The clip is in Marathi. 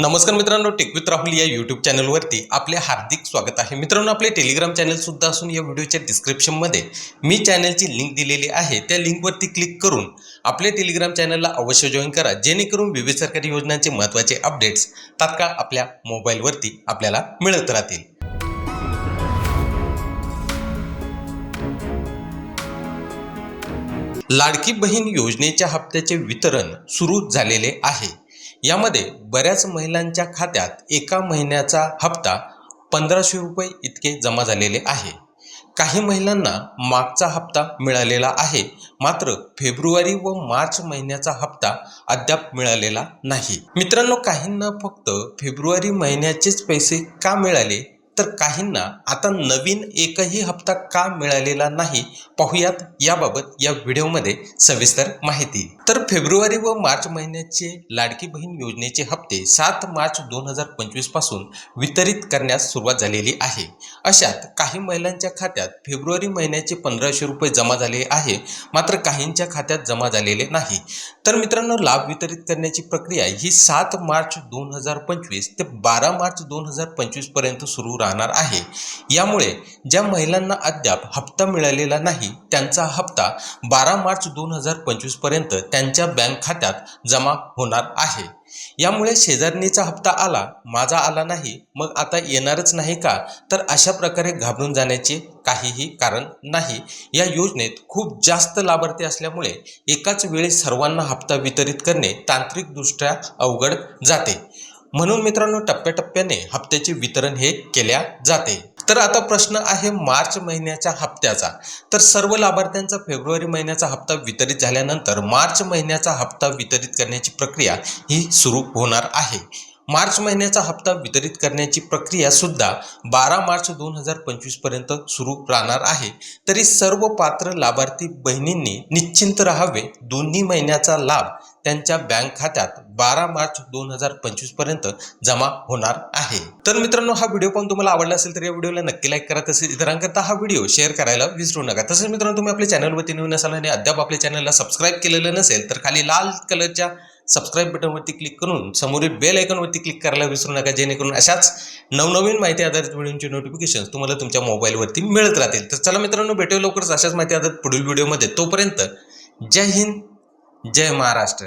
नमस्कार मित्रांनो टेक विथ राहुल या यूट्यूब चॅनलवरती आपले हार्दिक स्वागत आहे. मित्रांनो आपले टेलिग्राम चॅनल सुद्धा असून या व्हिडिओच्या डिस्क्रिप्शनमध्ये मी चॅनलची लिंक दिलेली आहे. त्या लिंकवरती क्लिक करून आपल्या टेलिग्राम चॅनलला अवश्य जॉईन करा. जेणेकरून विविध सरकारी योजनांचे महत्त्वाचे अपडेट्स तात्काळ आपल्या मोबाईलवरती आपल्याला मिळत राहतील. लाडकी बहीण योजनेच्या हप्त्याचे वितरण सुरू झालेले आहे. यामध्ये बऱ्याच महिलांच्या खात्यात एका महिन्याचा हप्ता पंधराशे रुपये इतके जमा झालेले आहे. काही महिलांना मागचा हप्ता मिळालेला आहे मात्र फेब्रुवारी व मार्च महिन्याचा हप्ता अद्याप मिळालेला नाही. मित्रांनो काहींना फक्त फेब्रुवारी महिन्याचेच पैसे का मिळाले? तर काहींना आता नवीन एकही हप्ता का मिळालेला नाही पाहूयात याबाबत या व्हिडिओमध्ये सविस्तर माहिती. तर फेब्रुवारी व मार्च महिन्याचे लाडकी बहीण योजनेचे हप्ते सात मार्च दोन हजार पंचवीसपासून वितरित करण्यास सुरुवात झालेली आहे. अशात काही महिलांच्या खात्यात फेब्रुवारी महिन्याचे पंधराशे रुपये जमा झाले आहे मात्र काहींच्या खात्यात जमा झालेले नाही. तर मित्रांनो लाभ वितरित करण्याची प्रक्रिया ही सात मार्च दोन हजार पंचवीस ते बारा मार्च दोन हजार पंचवीसपर्यंत सुरू राहणार आहे. यामुळे ज्या महिलांना अद्याप हप्ता मिळालेला नाही त्यांचा हप्ता बारा मार्च दोन हजार पंचवीसपर्यंत त्यांच्या बँक खात्यात जमा होणार आहे. यामुळे शेजारणीचा हप्ता आला माझा आला नाही मग आता येणारच नाही का? तर अशा प्रकारे घाबरून जाण्याचे काहीही कारण नाही. या योजनेत खूप जास्त लाभार्थी असल्यामुळे एकाच वेळी सर्वांना हप्ता वितरित करणे तांत्रिकदृष्ट्या अवघड जाते. म्हणून मित्रांनो टप्प्याटप्प्याने हप्त्याचे वितरण हे केल्या जाते. तर आता प्रश्न आहे मार्च महिन्याच्या हप्त्याचा. तर सर्व लाभार्थ्यांचा फेब्रुवारी महिन्याचा हप्ता वितरित झाल्यानंतर मार्च महिन्याचा हप्ता वितरित करण्याची प्रक्रिया ही सुरू होणार आहे. मार्च महिन्याचा हप्ता वितरित करण्याची प्रक्रिया सुद्धा बारा मार्च दोन हजार पंचवीसपर्यंत सुरू राहणार आहे. तरी सर्व पात्र लाभार्थी बहिणींनी निश्चिंत राहावे. दोन्ही महिन्याचा लाभ त्यांच्या बँक खात्यात बारा मार्च दोन हजार पंचवीसपर्यंत जमा होणार आहे. तर मित्रांनो हा व्हिडिओ पण तुम्हाला आवडला असेल तर या व्हिडिओला नक्की लाईक करा. तसेच इतरांकरता हा व्हिडिओ शेअर करायला विसरू नका. तसेच मित्रांनो तुम्ही आपल्या चॅनलवरती नवीन असाल आणि अद्याप आपल्या चॅनलला सबस्क्राईब केलेलं नसेल तर खाली लाल कलरच्या सबस्क्राईब बटनवरती क्लिक करून समोरील बेल आयकॉनवरती क्लिक करायला विसरू नका जेणेकरून अशाच नवनवीन माहिती आधारित व्हिडिओची नोटिफिकेशन तुम्हाला तुमच्या मोबाईलवरती मिळत राहतील. तर चला मित्रांनो भेटू लवकरच अशाच माहिती आधारित पुढील व्हिडिओमध्ये तोपर्यंत जय हिंद जय महाराष्ट्र.